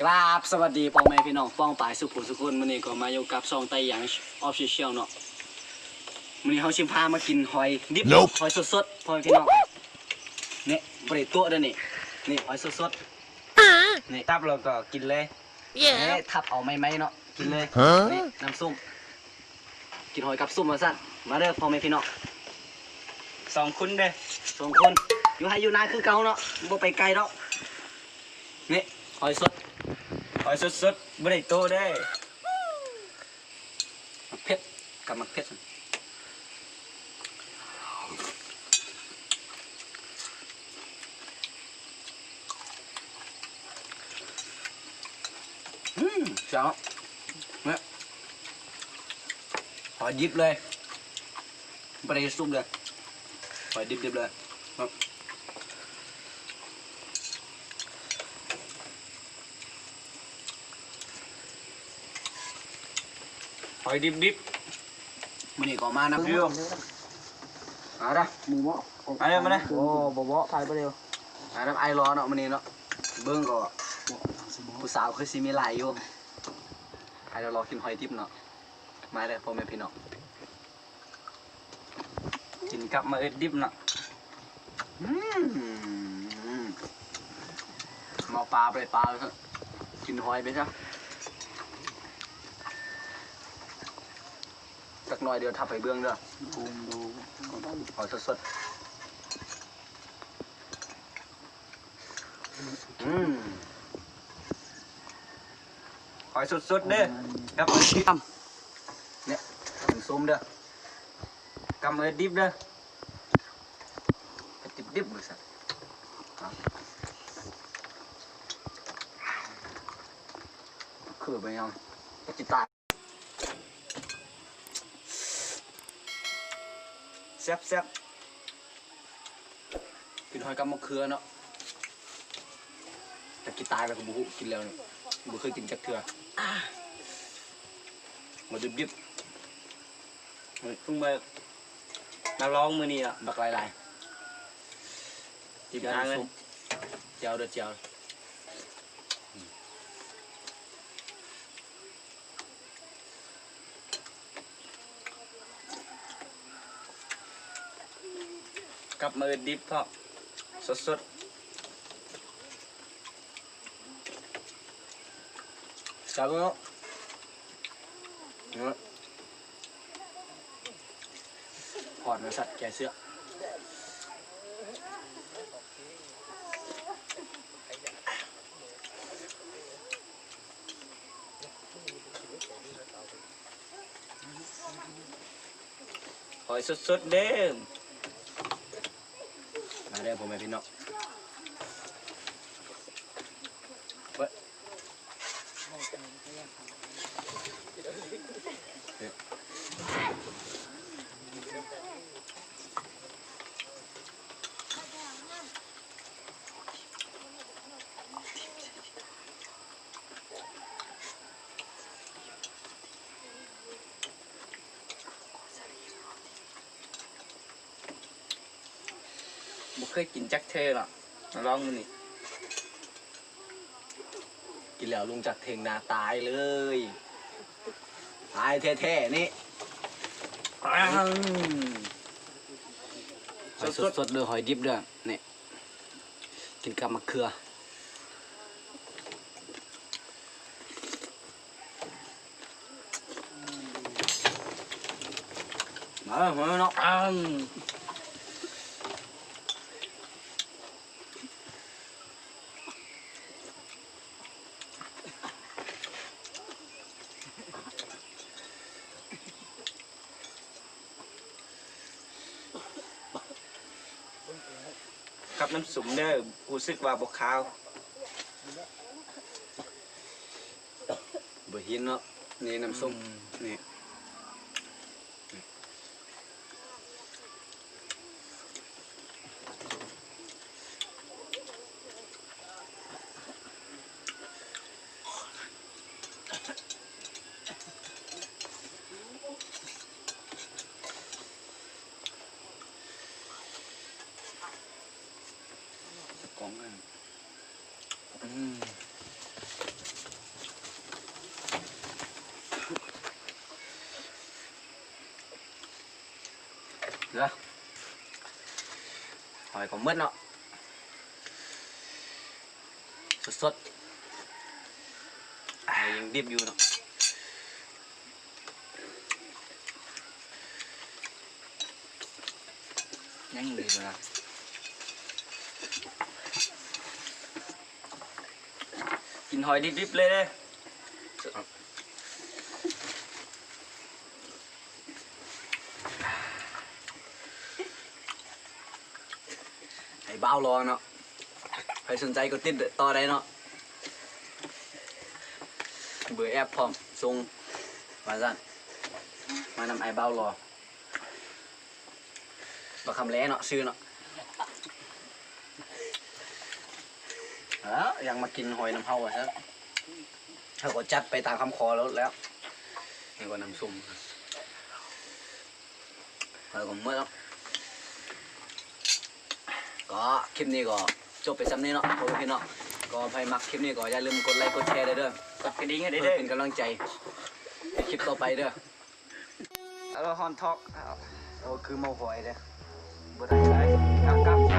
กราบสวัสดีพ่อแม่พี่น้องป้องปายสุขุมสุขุนมื้อนี้ก็มาอยู่กับซองไต้หยางออฟฟิเชียลเนาะมื้อนี้เฮาสิพามากินหอยดิบ Nope หอยสดๆพ่อแม่พี่น้องนี่บ่ได้ตัวเด้อนี่นี่หอยสดๆนี่ตับเราก็กินเลยนี่ทับเอาไม้ๆเนาะกินเลยฮะ นี่น้ำส้มกินหอยกับส้มว่าซั่นมาเด้อพ่อแม่พี่น้องสองคุณเด้อสองคนอยู่ให้อยู่นานคือเก่าเนาะบ่ไปไกลดอกนี่หอยสดห อยสดๆไม่ได้โตเด้เผ็ดกับมักเผ็ดอืมเจ้าเนี่ยหอยดิบเลยไม่ได้ซุปเลยหอยดิบๆเลยครับ อยดิบดิบมันนี่ก็มานะๆเรื่องมาละหมูหม้อมาเลยมาเลยโอ้บ่บ่ถ่ายไปเร็วมาละไอรอเนาะมันนี่เนาะเบิ้งก็ผู้สาวคือสิมีหลายอยู่ไอเรารอกินหอยดิบเนาะมาเลยพ่อแม่พี่น้องกินกับมาเอ็ดดิบเนาะอืมเมาปลาไปปลาเถอะกินหอยไปซะ สักหน่อยเดี๋ยวทับไปเบื้องเด้อดูดูหอยสดๆอืมหอยสดๆเด้อกับมาเอ็ดดิบเนี่ยกินส้มเด้อกับมาเอ็ดดิบเด้อไปดิบดิบเลยสัตว์คือไปยังก็จิตาย แซ่บแซ่บกินหอยกับมะเขือเนาะแต่กินตายแล้วก็บุกกินแล้วนี่บุเคยกินจักเถื่อมาดิบดิบเพิ่งมามาลองมือนี้อะบักลายลายจิบเจียวน้ำเลยส้มเจียวเด้อเจียว กับมาเอ็ดดิบพอสดจับเนาะเนาะถอดมาสัตว์แกเสื้อหอยสดๆเด้อ ได้อผมไปพี่น้อง บ่เคยกินจักเทอหรอกมาลองมือนี้กินแล้วลุงจากเทงนาตายเลย ตายแท้ๆนี่อ้าวหอยสดๆเด้อหอยดิบเด้อนี่กินกับมะเขือมาเมาเนาะ น้ำสุมเด้อรู้สึกว่าบกขาวบ่เห็นเนาะนี่น้ำส้มนี่ Được Hỏi có mất nọ Xuất xuất. Này anh điệp vô nọ Nhanh lên rồi nào นหอยดิบๆเลยเด้ไอ้บ้าวรอเนาะใครสนใจก็ติดต่อได้เนาะเบอร์แอปพร้อมส่งมาสั่นมานำไอ้บ้าวรอประคำแล้เนาะชื่อเนาะ เอ้ายังมากินหอยน้ำเฮาอะฮะเขาก็จัดไปตามคำขอแล้วแล้วนี่ก็น้ำซุ่มแล้วก็เมื่อแล้วก็คลิปนี้ก็จบไปซ้ำนี้เนาะโอเคเนาะก็ใครมักคลิปนี้ก็อย่าลืมกดไลค์กดแชร์เด้อเด้อกดกระดิ่งให้เพื่ได้อเด้เป็นกำลังใจในคลิปต่อไปเด้อแล้วฮอนท็อกโอ้คือเมาหอยเด้อบ่ได้เลยครับครับ